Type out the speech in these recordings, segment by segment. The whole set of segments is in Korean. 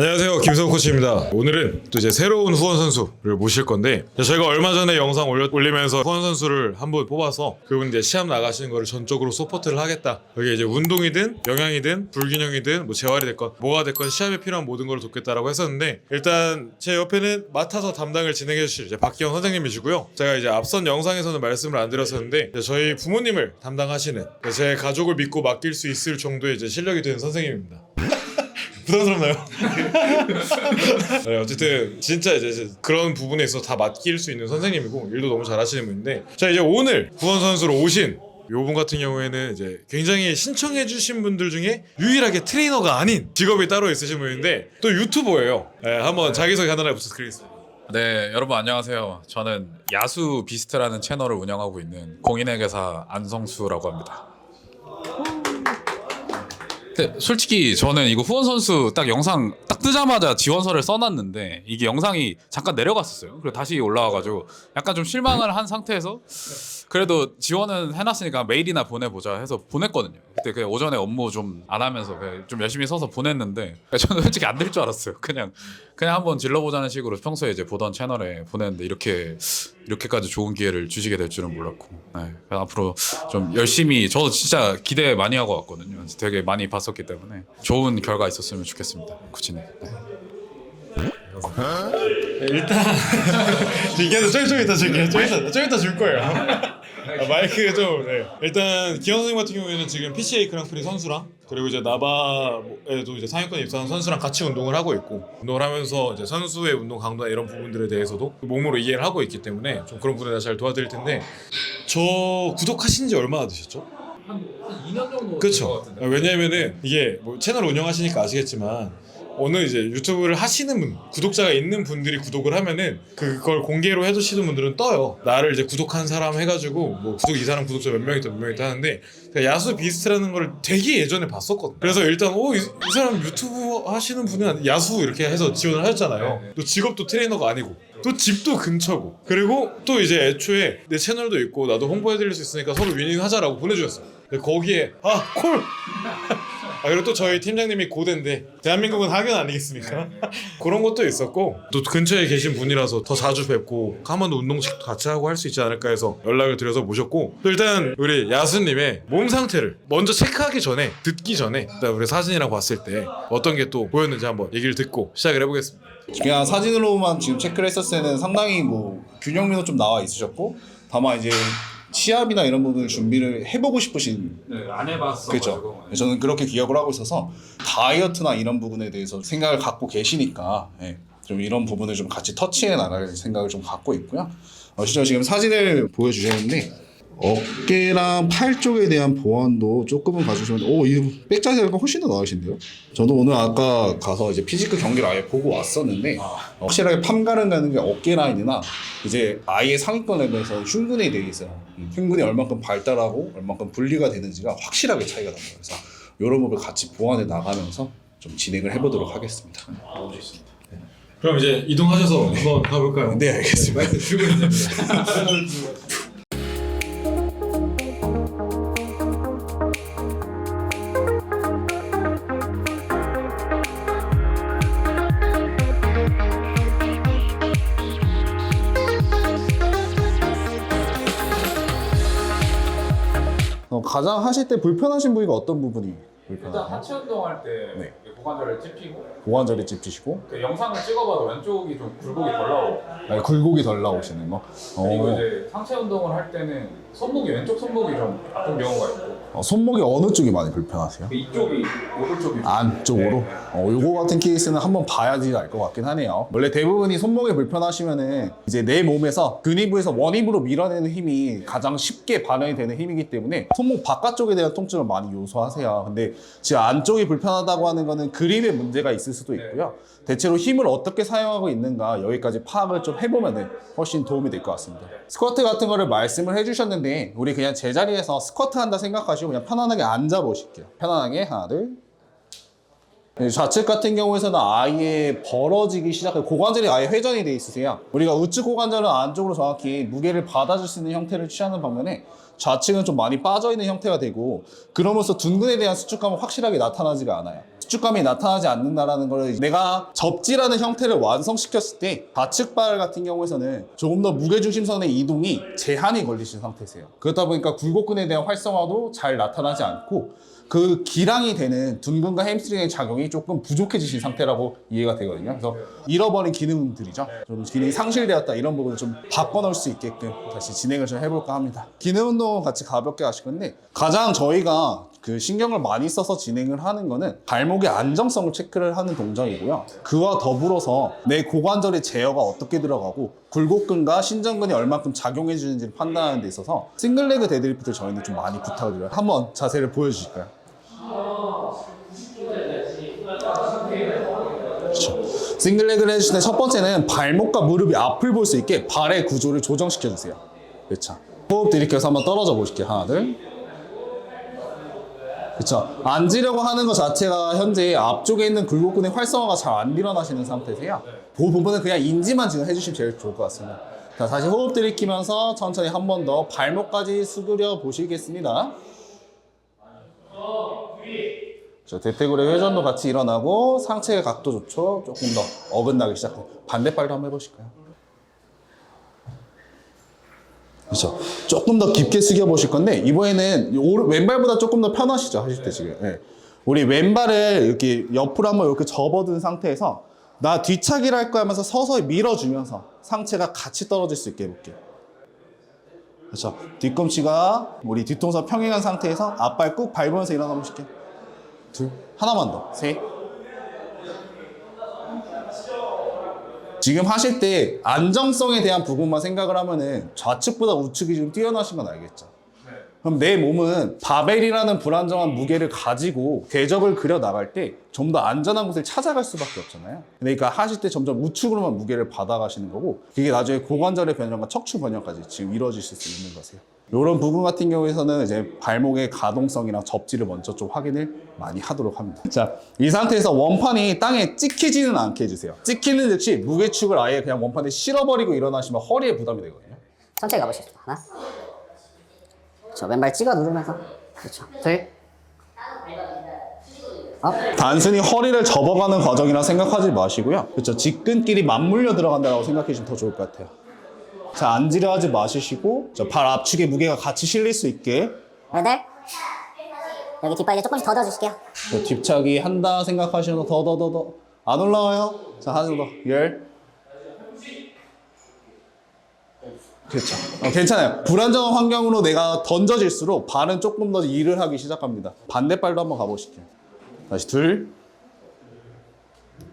안녕하세요. 김성호 코치입니다. 오늘은 또 이제 새로운 후원 선수를 모실 건데 저희가 얼마 전에 영상 올려, 올리면서 후원 선수를 한 분 뽑아서 그분 이제 시합 나가시는 거를 전적으로 서포트를 하겠다. 여기 이제 운동이든 영양이든 불균형이든 뭐 재활이 됐건 뭐가 됐건 시합에 필요한 모든 걸 돕겠다라고 했었는데 일단 제 옆에는 맡아서 담당을 진행해 주실 이제 박기영 선생님이시고요. 제가 이제 앞선 영상에서는 말씀을 안 드렸었는데 저희 부모님을 담당하시는 제 가족을 믿고 맡길 수 있을 정도의 이제 실력이 되는 선생님입니다 부담스럽나요? 네, 어쨌든 진짜 이제 그런 부분에 있어서 다 맡길 수 있는 선생님이고 일도 너무 잘하시는 분인데 자 이제 오늘 후원 선수로 오신 요분 같은 경우에는 이제 굉장히 신청해주신 분들 중에 유일하게 트레이너가 아닌 직업이 따로 있으신 분인데 또 유튜버예요. 네, 한번 자기소개 간단하게 부탁드리겠습니다. 네, 여러분 안녕하세요. 저는 야수 비스트라는 채널을 운영하고 있는 공인의 개사 안성수라고 합니다. 솔직히 저는 이거 후원 선수 딱 영상 딱 뜨자마자 지원서를 써놨는데 이게 영상이 잠깐 내려갔었어요. 그리고 다시 올라와가지고 약간 좀 실망을 한 상태에서 그래도 지원은 해놨으니까 메일이나 보내보자 해서 보냈거든요. 그때 그냥 오전에 업무 좀 안 하면서 그냥 좀 열심히 써서 보냈는데 저는 솔직히 안 될 줄 알았어요. 그냥 그냥 한번 질러보자는 식으로 평소에 이제 보던 채널에 보냈는데 이렇게 이렇게까지 좋은 기회를 주시게 될 줄은 몰랐고 네. 앞으로 좀 열심히 저도 진짜 기대 많이 하고 왔거든요. 되게 많이 봤었기 때문에 좋은 결과 있었으면 좋겠습니다. 구치님. 네. 일단 이게 좀, 좀 이따 줄게요. 좀 이따 좀 이따 줄 거예요. 아, 마이크 좀 네. 일단 기현 선생님 같은 경우에는 지금 PCA 그랑프리 선수랑 그리고 이제 나바에도 이제 상위권 입상한 선수랑 같이 운동을 하고 있고 운동을 하면서 이제 선수의 운동 강도나 이런 부분들에 대해서도 몸으로 이해를 하고 있기 때문에 좀 그런 부분에 잘 도와드릴 텐데 저 구독하신 지 얼마나 되셨죠? 한 2년 정도 그렇죠. 왜냐하면은 이게 뭐 채널 운영하시니까 아시겠지만 어느 이제 유튜브를 하시는 분, 구독자가 있는 분들이 구독을 하면은 그걸 공개로 해두시는 분들은 떠요. 나를 이제 구독한 사람 해가지고 뭐 구독 이 사람 구독자 몇명 있다 몇명 있다 하는데 야수 비스트라는 걸 되게 예전에 봤었거든. 그래서 일단 오이 사람 유튜브 하시는 분은 야수 이렇게 해서 지원을 하셨잖아요. 또 직업도 트레이너가 아니고. 또 집도 근처고 그리고 또 이제 애초에 내 채널도 있고 나도 홍보해드릴 수 있으니까 서로 윈윈하자라고 보내주셨어요 근데 거기에 아콜 아 그리고 또 저희 팀장님이 고대인데 대한민국은 학연 아니겠습니까? 그런 것도 있었고 또 근처에 계신 분이라서 더 자주 뵙고 한 번 운동식도 같이 하고 할 수 있지 않을까 해서 연락을 드려서 모셨고 또 일단 우리 야수님의 몸 상태를 먼저 체크하기 전에 듣기 전에 일단 우리 사진이랑 봤을 때 어떤 게 또 보였는지 한번 얘기를 듣고 시작을 해보겠습니다. 그냥 사진으로만 지금 체크를 했었을 때는 상당히 뭐 균형미도 좀 나와 있으셨고 다만 이제 시합이나 이런 부분을 준비를 해보고 싶으신 네, 안 해봤어. 그렇죠. 저는 그렇게 기억을 하고 있어서 다이어트나 이런 부분에 대해서 생각을 갖고 계시니까 예, 좀 이런 부분을 좀 같이 터치해 나갈 생각을 좀 갖고 있고요. 어, 실제 지금 사진을 보여주셨는데 어깨랑 팔 쪽에 대한 보완도 조금은 봐주시면 오 이 백자세가 훨씬 더 나으신데요. 저도 오늘 아까 가서 이제 피지크 경기를 아예 보고 왔었는데 확실하게 팜가른 가는 게 어깨 라인이나 이제 아예 상위권 레벨에서 흉근에 대해서 음, 흉근이 얼만큼 발달하고 얼만큼 분리가 되는지가 확실하게 차이가 납니다. 그래서 이런 부분을 같이 보완해 나가면서 좀 진행을 해보도록 하겠습니다. 그럼 이제 이동하셔서 한번 가볼까요? 네, 알겠습니다. 어, 가장 하실 때 불편하신 부위가 어떤 부분이 일단 불편하세요? 하체 운동할 때 네. 고관절을 찝히고 고관절이 찝히시고 그 영상을 찍어봐도 왼쪽이 좀 굴곡이 덜 나오고 아니, 굴곡이 덜 나오시는 거. 그리고 어, 이제 상체 운동을 할 때는 손목이 왼쪽 손목이 좀 아픈 경우가 있고 어, 손목이 어느 쪽이 많이 불편하세요? 그 이쪽이 오른쪽이 안쪽으로? 네. 어, 요거 같은 케이스는 한번 봐야지 알 것 같긴 하네요. 원래 대부분이 손목이 불편하시면은 이제 내 몸에서 근위부에서 원힘으로 밀어내는 힘이 가장 쉽게 발현이 되는 힘이기 때문에 손목 바깥쪽에 대한 통증을 많이 요소하세요. 근데 지금 안쪽이 불편하다고 하는 거는 그립에 문제가 있을 수도 있고요. 대체로 힘을 어떻게 사용하고 있는가 여기까지 파악을 좀 해보면은 훨씬 도움이 될 것 같습니다. 스쿼트 같은 거를 말씀을 해주셨는데 우리 그냥 제자리에서 스쿼트 한다 생각하시고 그냥 편안하게 앉아 보실게요. 편안하게 하나 둘 네, 좌측 같은 경우에서는 아예 벌어지기 시작해요. 고관절이 아예 회전이 돼 있으세요. 우리가 우측 고관절은 안쪽으로 정확히 무게를 받아줄 수 있는 형태를 취하는 반면에 좌측은 좀 많이 빠져 있는 형태가 되고 그러면서 둔근에 대한 수축감은 확실하게 나타나지가 않아요. 수축감이 나타나지 않는다라는 걸 내가 접지라는 형태를 완성시켰을 때 좌측발 같은 경우에서는 조금 더 무게중심선의 이동이 제한이 걸리신 상태세요. 그렇다 보니까 굴곡근에 대한 활성화도 잘 나타나지 않고 그 기량이 되는 둔근과 햄스트링의 작용이 조금 부족해지신 상태라고 이해가 되거든요. 그래서 잃어버린 기능들이죠. 좀 기능이 상실되었다 이런 부분을 좀 바꿔놓을 수 있게끔 다시 진행을 좀 해볼까 합니다. 기능 운동은 같이 가볍게 하실 건데 가장 저희가 그 신경을 많이 써서 진행을 하는 거는 발목의 안정성을 체크를 하는 동작이고요. 그와 더불어서 내 고관절의 제어가 어떻게 들어가고 굴곡근과 신전근이 얼마큼 작용해 주는지를 판단하는 데 있어서 싱글레그 데드리프트를 저희는 좀 많이 부탁을 드려요. 한번 자세를 보여 주실까요? 그렇죠. 싱글레그를 해주실 때 첫 번째는 발목과 무릎이 앞을 볼 수 있게 발의 구조를 조정시켜 주세요. 그렇죠. 호흡 들이켜서 한번 떨어져 보실게요. 하나, 둘. 그렇죠. 앉으려고 하는 것 자체가 현재 앞쪽에 있는 굴곡근의 활성화가 잘 안 일어나시는 상태세요. 그 부분은 그냥 인지만 지금 해주시면 제일 좋을 것 같습니다. 자, 다시 호흡 들이키면서 천천히 한 번 더 발목까지 수그려 보시겠습니다. 자, 대퇴골의 회전도 같이 일어나고 상체의 각도 좋죠. 조금 더 어긋나기 시작해요. 반대발도 한번 해보실까요? 그렇죠. 조금 더 깊게 숙여 보실 건데 이번에는 오른- 왼발보다 조금 더 편하시죠 하실 때 지금. 예. 우리 왼발을 이렇게 옆으로 한번 이렇게 접어둔 상태에서 나 뒤차기를 할 거야 하면서 서서히 밀어주면서 상체가 같이 떨어질 수 있게 해볼게요. 그렇죠. 뒤꿈치가 우리 뒤통수 평행한 상태에서 앞발 꾹 밟으면서 일어나 보실게요. 둘, 하나만 더, 셋. 지금 하실 때 안정성에 대한 부분만 생각을 하면은 좌측보다 우측이 좀 뛰어나신 건 알겠죠? 그럼 내 몸은 바벨이라는 불안정한 무게를 가지고 궤적을 그려 나갈 때 좀 더 안전한 곳을 찾아갈 수밖에 없잖아요. 그러니까 하실 때 점점 우측으로만 무게를 받아가시는 거고 그게 나중에 고관절의 변형과 척추 변형까지 지금 이루어지실 수 있는 거세요. 이런 부분 같은 경우에서는 이제 발목의 가동성이랑 접지를 먼저 좀 확인을 많이 하도록 합니다. 자, 이 상태에서 원판이 땅에 찍히지는 않게 해주세요. 찍히는 듯이 무게축을 아예 그냥 원판에 실어버리고 일어나시면 허리에 부담이 되거든요. 천천히 가보시겠습니다. 하나. 그렇죠. 왼발 찍어 누르면서. 그렇죠. 둘. 업. 단순히 허리를 접어가는 과정이라 생각하지 마시고요. 그렇죠. 직근끼리 맞물려 들어간다고 생각해 주시면 더 좋을 것 같아요. 자, 앉으려 하지 마시고 저발 압축에 무게가 같이 실릴 수 있게 여덟. 여기 뒷발 이제 조금씩 더 넣어주실게요. 저 뒷차기 한다 생각하시면서 더더 더 더 안 올라와요. 자, 하나 더. 열. 그렇죠. 어, 괜찮아요. 불안정한 환경으로 내가 던져질수록 발은 조금 더 일을 하기 시작합니다. 반대발도 한번 가보실게요. 다시 둘.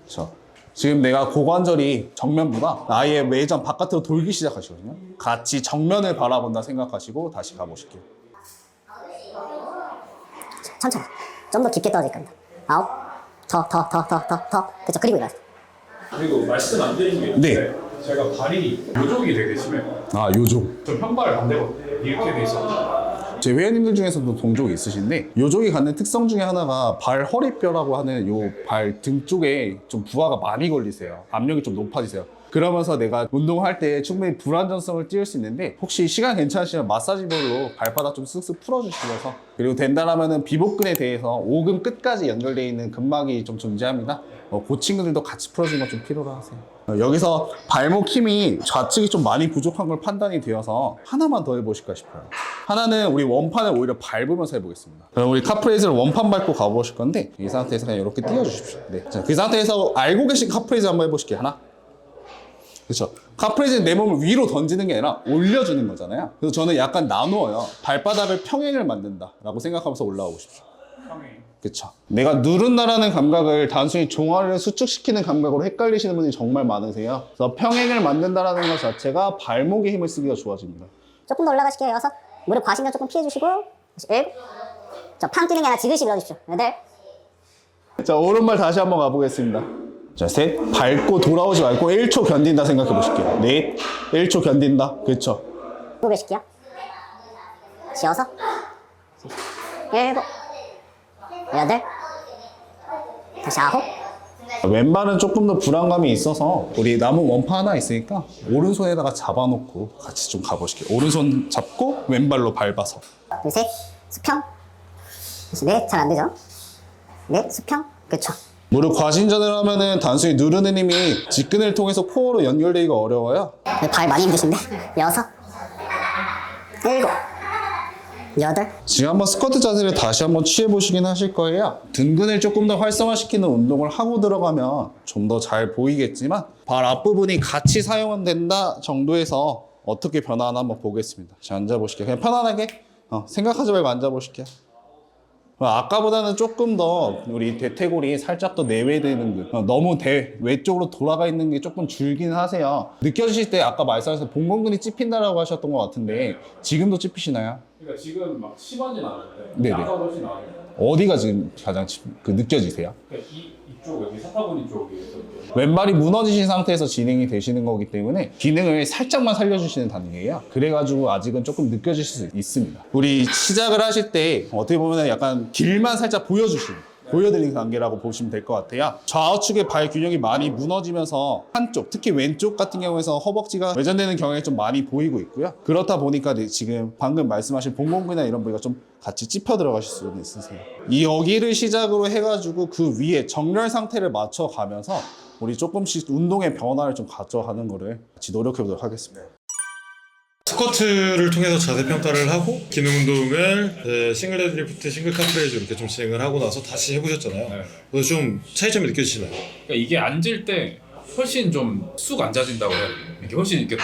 그렇죠. 지금 내가 고관절이 정면보다 아예 외전 바깥으로 돌기 시작하시거든요. 같이 정면을 바라본다 생각하시고 다시 가보실게요. 천천히. 좀 더 깊게 떨어질 겁니다. 아홉. 더, 더, 더, 더, 더, 더. 그렇죠. 그리고 일어나세요. 그리고 말씀 안 드린 게 네. 제가 발이 요족이 되게 심해요. 아, 요즘. 좀 현발 반대거든요. 이렇게 돼 있어. 제 회원님들 중에서도 동족이 있으신데 요족이 갖는 특성 중에 하나가 발 허리뼈라고 하는 요 발 등 쪽에 좀 부하가 많이 걸리세요. 압력이 좀 높아지세요. 그러면서 내가 운동할 때 충분히 불안정성을 띄울 수 있는데 혹시 시간 괜찮으시면 마사지볼로 발바닥 좀 쓱쓱 풀어주시면서 그리고 된다라면은 비복근에 대해서 오금 끝까지 연결되어 있는 근막이 좀 존재합니다. 어, 그 친구들도 같이 풀어주는 거좀 필요로 하세요. 어, 여기서 발목 힘이 좌측이 좀 많이 부족한 걸 판단이 되어서 하나만 더 해보실까 싶어요. 하나는 우리 원판을 오히려 밟으면서 해보겠습니다. 그럼 우리 카프레이즈를 원판 밟고 가보실 건데 이 상태에서 그냥 이렇게 띄워주십시오. 네. 자, 그 상태에서 알고 계신 카프레이즈 한번 해보실게요. 하나. 그렇죠. 카프레이즈는 내 몸을 위로 던지는 게 아니라 올려주는 거잖아요. 그래서 저는 약간 나누어요. 발바닥을 평행을 만든다라고 생각하면서 올라와 보십시오. 그렇죠. 내가 누른다라는 감각을 단순히 종아리를 수축시키는 감각으로 헷갈리시는 분이 정말 많으세요. 그래서 평행을 만든다라는 것 자체가 발목에 힘을 쓰기가 좋아집니다. 조금 더 올라가실게요. 여섯. 무릎 과신경 조금 피해주시고. 다시 일곱. 저팡 뛰는 게 아니라 지그시 밀어주십시오. 여덟. 자, 오른발 다시 한번 가보겠습니다. 자, 셋. 밟고 돌아오지 말고 1초 견딘다 생각해 보실게요. 넷. 1초 견딘다. 그렇죠. 일곱. 다시 여섯. 일곱. 여덟. 다시 아홉. 왼발은 조금 더 불안감이 있어서 우리 남은 원파 하나 있으니까 오른손에다가 잡아놓고 같이 좀 가보실게요. 오른손 잡고 왼발로 밟아서. 둘, 셋. 수평. 다시 넷. 잘 안 되죠? 넷. 수평. 그쵸. 무릎 과신전을 하면은 단순히 누르는 힘이 직근을 통해서 코어로 연결되기가 어려워요. 발 많이 힘드신데? 여섯, 일곱, 여덟, 지금 한번 스쿼트 자세를 다시 한번 취해 보시긴 하실 거예요. 등근을 조금 더 활성화시키는 운동을 하고 들어가면 좀 더 잘 보이겠지만 발 앞부분이 같이 사용된다 정도에서 어떻게 변화하나 한번 보겠습니다. 자, 앉아보실게요. 그냥 편안하게 어, 생각하지 말고 앉아보실게요. 어, 아까보다는 조금 더 우리 대퇴골이 살짝 더 내외되는 그 어, 너무 대 외쪽으로 돌아가 있는 게 조금 줄긴 하세요. 느껴지실 때 아까 말씀하셔서 봉건근이 찝힌다라고 하셨던 것 같은데 지금도 찝히시나요? 그러니까 지금 막 심하진 않은데 네네. 아까 훨씬 나아요. 어디가 지금 가장 찝- 그 느껴지세요? 그러니까 이이 사타구니 쪽에서 왼발이 무너지신 상태에서 진행이 되시는 거기 때문에 기능을 살짝만 살려주시는 단계예요. 그래가지고 아직은 조금 느껴질 수 있습니다. 우리 시작을 하실 때 어떻게 보면 약간 길만 살짝 보여주시는 보여드리는 단계라고 보시면 될 것 같아요. 좌우측의 발 균형이 많이 무너지면서 한쪽, 특히 왼쪽 같은 경우에서 허벅지가 외전되는 경향이 좀 많이 보이고 있고요. 그렇다 보니까 네, 지금 방금 말씀하신 봉공근이나 이런 부위가 좀 같이 찝혀 들어가실 수는 있으세요. 이 여기를 시작으로 해가지고 그 위에 정렬 상태를 맞춰가면서 우리 조금씩 운동의 변화를 좀 가져가는 거를 같이 노력해 보도록 하겠습니다. 스쿼트를 통해서 자세 평가를 하고 기능 운동을 네, 싱글 데드리프트, 싱글 카프레이즈 이렇게 좀 진행을 하고 나서 다시 해보셨잖아요. 네. 그래서 좀 차이점이 느껴지시나요? 그러니까 이게 앉을 때 훨씬 좀 쑥 앉아진다고 해야. 이게 훨씬 이렇게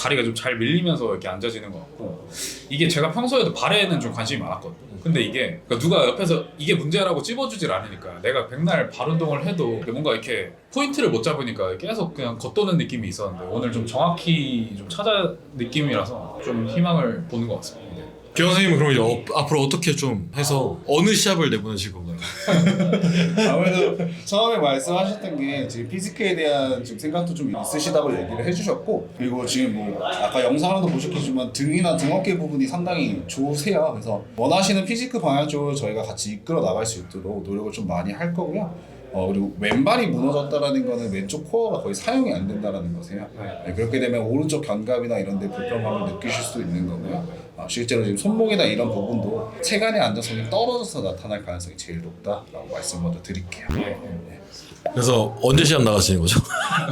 다리가 좀 잘 밀리면서 이렇게 앉아지는 것 같고 이게 제가 평소에도 발에는 좀 관심이 많았거든요. 근데 이게 그러니까 누가 옆에서 이게 문제라고 찝어주질 않으니까 내가 백날 발 운동을 해도 뭔가 이렇게 포인트를 못 잡으니까 계속 그냥 겉도는 느낌이 있었는데 오늘 좀 정확히 좀 찾아 느낌이라서 좀 희망을 보는 것 같습니다. 네. 기영 선생님은 그럼 이제 어, 앞으로 어떻게 좀 해서 어느 시합을 내보내실 건가요? 아무래도 처음에 말씀하셨던 게 지금 피지크에 대한 지금 생각도 좀 있으시다고 얘기를 해주셨고 그리고 지금 뭐 아까 영상으로도 보셨겠지만 등이나 등 어깨 부분이 상당히 좋으세요. 그래서 원하시는 피지크 방향 쪽으로 저희가 같이 이끌어 나갈 수 있도록 노력을 좀 많이 할 거고요. 어 그리고 왼발이 무너졌다라는 거는 왼쪽 코어가 거의 사용이 안 된다라는 거세요. 네, 그렇게 되면 오른쪽 견갑이나 이런 데 불편함을 느끼실 수 있는 거고요. 어, 실제로 지금 손목이나 이런 부분도 체간의 안정성이 떨어져서 나타날 가능성이 제일 높다라고 말씀 먼저 드릴게요. 그래서 언제 시합 나가시는 거죠?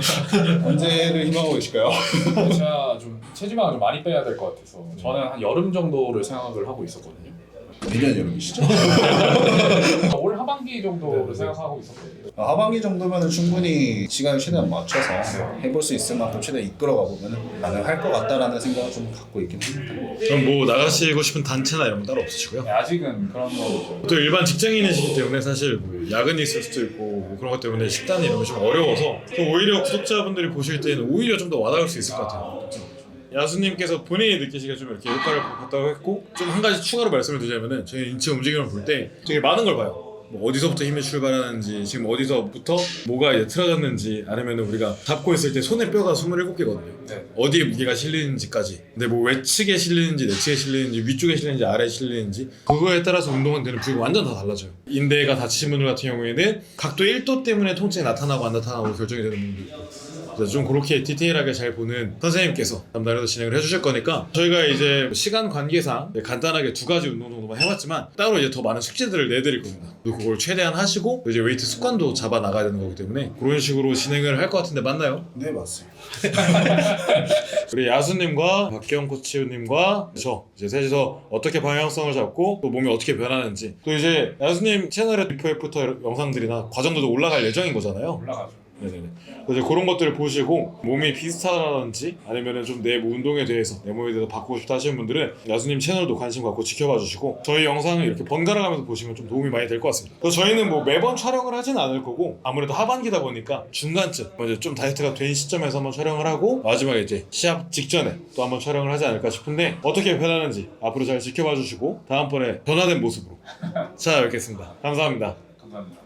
언제를 희망하고 계실까요? 제가 좀 체지방을 좀 많이 빼야 될 것 같아서 저는 한 여름 정도를 생각을 하고 있었거든요. 내년 여름이시죠? 올 하반기 정도를 생각하고 있었거든요. 어, 하반기 정도면 충분히 시간을 최대한 맞춰서 해볼 수 있을 만큼 최대한 이끌어가 보면 가능할 것 같다라는 생각을 좀 갖고 있긴 합니다. 그럼 뭐 나가시고 싶은 단체나 이런 건 따로 없으시고요? 네, 아직은 그런 거 또 일반 직장인이시기 때문에 사실 뭐 야근이 있을 수도 있고 뭐 그런 것 때문에 식단이 이런 게 좀 어려워서 또 오히려 구독자분들이 보실 때는 오히려 좀 더 와닿을 수 있을 것 같아요. 야수님께서 본인이 느끼시기에 좀 이렇게 효과를 봤다고 했고 좀 한 가지 추가로 말씀을 드리자면은 저희 인체 움직임을 볼 때 되게 많은 걸 봐요. 뭐 어디서부터 힘이 출발하는지 지금 어디서부터 뭐가 이제 틀어졌는지 아니면 우리가 잡고 있을 때 손의 뼈가 27개거든요. 네. 어디에 무게가 실리는지까지. 근데 뭐 외측에 실리는지 내측에 실리는지 위쪽에 실리는지 아래에 실리는지 그거에 따라서 운동은 되는 부위가 완전 다 달라져요. 인대가 다치신 분들 같은 경우에는 각도 1도 때문에 통증이 나타나고 안 나타나고 결정이 되는 분도 있고. 그래서 좀 그렇게 디테일하게 잘 보는 선생님께서 담당해서 진행을 해주실 거니까 저희가 이제 시간 관계상 간단하게 두 가지 운동 정도만 해봤지만 따로 이제 더 많은 숙제들을 내드릴 겁니다. 그리고 그걸 최대한 하시고 이제 웨이트 습관도 잡아 나가야 되는 거기 때문에 그런 식으로 진행을 할 것 같은데 맞나요? 네 맞습니다. 우리 야수님과 박기영 코치님과 저 이제 셋이서 어떻게 방향성을 잡고 또 몸이 어떻게 변하는지 또 이제 야수님 채널에 비포 애프터 영상들이나 과정들도 올라갈 예정인 거잖아요. 올라가죠. 네네네. 그래서 그런 것들을 보시고 몸이 비슷하다든지 아니면은 좀 내 운동에 대해서 내 몸에 대해서 바꾸고 싶다 하시는 분들은 야수님 채널도 관심 갖고 지켜봐 주시고 저희 영상을 이렇게 번갈아 가면서 보시면 좀 도움이 많이 될 것 같습니다. 그래서 저희는 뭐 매번 촬영을 하진 않을 거고 아무래도 하반기다 보니까 중간쯤 먼저 좀 다이어트가 된 시점에서 한번 촬영을 하고 마지막에 이제 시합 직전에 또 한번 촬영을 하지 않을까 싶은데 어떻게 변하는지 앞으로 잘 지켜봐 주시고 다음번에 변화된 모습으로 찾아뵙겠습니다. 감사합니다. 감사합니다.